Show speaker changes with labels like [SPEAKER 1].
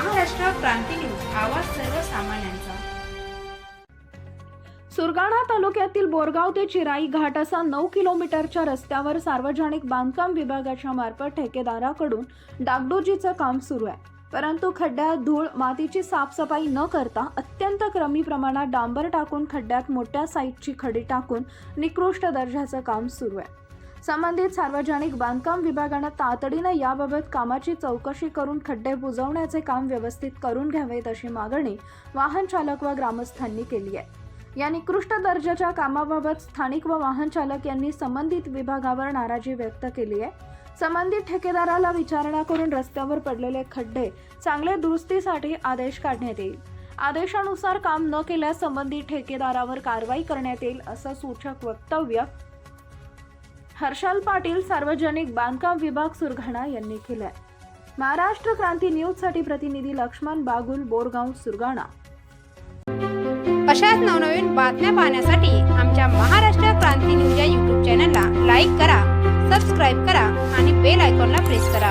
[SPEAKER 1] Maharashtra Kranti news आवाज सर्वसामान्यांचा.
[SPEAKER 2] सुरगाणा तालुक्यातील बोरगाव ते चिराई घाट असा नऊ किलोमीटरच्या रस्त्यावर सार्वजनिक बांधकाम विभागाच्या मार्फत ठेकेदाराकडून डागडोजीचं काम सुरू आहे. परंतु खड्ड्यात धूळ मातीची साफसफाई न करता अत्यंत कमी प्रमाणात डांबर टाकून खड्ड्यात मोठ्या साईजची खडी टाकून निकृष्ट दर्जाचं काम सुरू आहे. संबंधित सार्वजनिक बांधकाम विभागानं तातडीनं याबाबत कामाची चौकशी करून खड्डे बुजवण्याचे काम व्यवस्थित करून घ्यावेत अशी मागणी वाहन चालक व ग्रामस्थांनी केली आहे. या निकृष्ट दर्जाच्या कामाबाबत स्थानिक व वाहन चालक यांनी संबंधित विभागावर नाराजी व्यक्त केली आहे. संबंधित ठेकेदाराला विचारणा करून रस्त्यावर पडलेले खड्डे चांगले दुरुस्तीसाठी आदेश काढण्यात येईल. आदेशानुसार काम न केल्यास संबंधित ठेकेदारावर कारवाई करण्यात येईल असं सूचक वक्तव्य हर्षल पाटील सार्वजनिक बांधकाम विभाग सुरगाणा यांनी केलं आहे महाराष्ट्र क्रांती न्यूजसाठी प्रतिनिधी लक्ष्मण बागुल बोरगाव सुरगाणा.
[SPEAKER 3] अशाच नवनवीन बातम्या पाहण्यासाठी आमच्या महाराष्ट्र क्रांती न्यूज या यूट्यूब चॅनलला लाईक करा सबस्क्राईब करा आणि बेल आयकॉनला प्रेस करा.